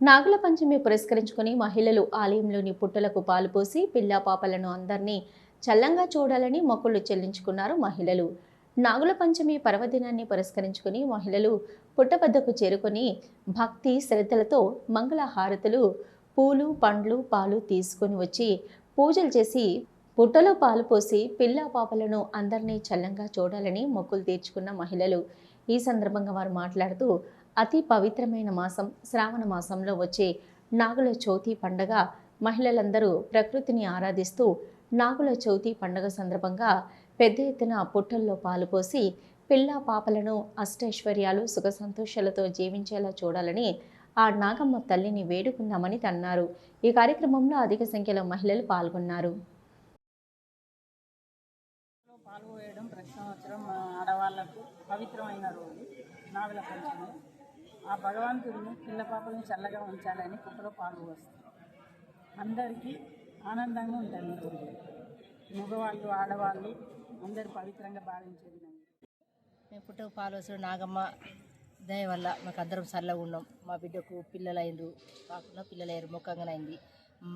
నాగుల పంచమి పురస్కరించుకుని మహిళలు ఆలయంలోని పుట్టలకు పాలు పోసి పిల్ల పాపలను అందరినీ చల్లంగా చూడాలని మొక్కులు చెల్లించుకున్నారు మహిళలు. నాగుల పంచమి పర్వదినాన్ని పురస్కరించుకుని మహిళలు పుట్ట వద్దకు చేరుకొని భక్తి శ్రద్ధలతో మంగళ హారతులు పూలు పండ్లు పాలు తీసుకొని వచ్చి పూజలు చేసి పుట్టలో పాలు పోసి పిల్లా పాపలను అందరినీ చల్లంగా చూడాలని మొక్కులు తీర్చుకున్న మహిళలు. ఈ సందర్భంగా వారు మాట్లాడుతూ అతి పవిత్రమైన మాసం శ్రావణ మాసంలో వచ్చే నాగుల చవితి పండగ. మహిళలందరూ ప్రకృతిని ఆరాధిస్తూ నాగుల చవితి పండగ సందర్భంగా పెద్ద ఎత్తున పుట్టల్లో పాలు పోసి పిల్ల పాపలను అష్టైశ్వర్యాలు సుఖ సంతోషాలతో జీవించేలా చూడాలని ఆ నాగమ్మ తల్లిని వేడుకున్నామని అన్నారు ఈ కార్యక్రమంలో అధిక సంఖ్యలో మహిళలు పాల్గొన్నారు. పాల్గొయడం ప్రతి సంవత్సరం ఆడవాళ్ళకు పవిత్రమైన రోజు నాగుల పంచమి. ఆ భగవంతుడిని పిల్ల పాపలను చల్లగా ఉంచాలని కుక్కలో వస్తుంది అందరికీ ఆనందంగా ఉంటుంది ఈ మగవాళ్ళు ఆడవాళ్ళు అందరూ పవిత్రంగా భావించేది మేము పుట్టకు పాలవసిన నాగమ్మ దయ వల్ల మాకు అందరం చల్లగా ఉన్నాం. మా బిడ్డకు పిల్లలైండ్రు కాకుండా పిల్లలయ్యారు ముఖంగా అయింది.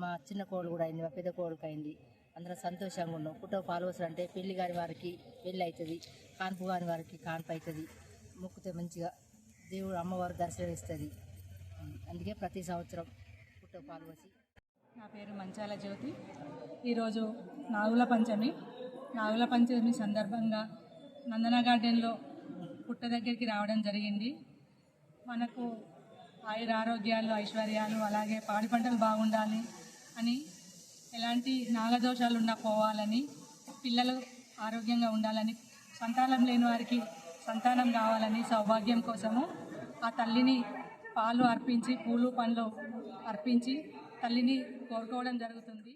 మా చిన్న కోళ్ళు కూడా అయింది మా పెద్ద కోళ్ళకి అయింది. అందరం సంతోషంగా ఉన్నాం. పుట్టకు పాలవసలు అంటే పెళ్ళి కాని వారికి పెళ్ళి అవుతుంది కాన్పు కాని వారికి కాన్పు అవుతుంది. మొక్కుతే మంచిగా దేవుడు అమ్మవారు దర్శనమిస్తుంది. అందుకే ప్రతి సంవత్సరం పుట్ట పాల్వసి నా పేరు మంచాల జ్యోతి. ఈరోజు నాగుల పంచమి. నాగుల పంచమి సందర్భంగా నందన గార్డెన్లో పుట్ట దగ్గరికి రావడం జరిగింది. మనకు ఆయుర ఆరోగ్యాలు ఐశ్వర్యాలు అలాగే పాడి పంటలు బాగుండాలి అని ఎలాంటి నాగదోషాలు ఉన్నా పోవాలని పిల్లలు ఆరోగ్యంగా ఉండాలని సంతానం లేని వారికి సంతానం కావాలని సౌభాగ్యం కోసము ఆ తల్లిని పాలు అర్పించి పూలు పండ్లు అర్పించి తల్లిని కోరుకోవడం జరుగుతుంది.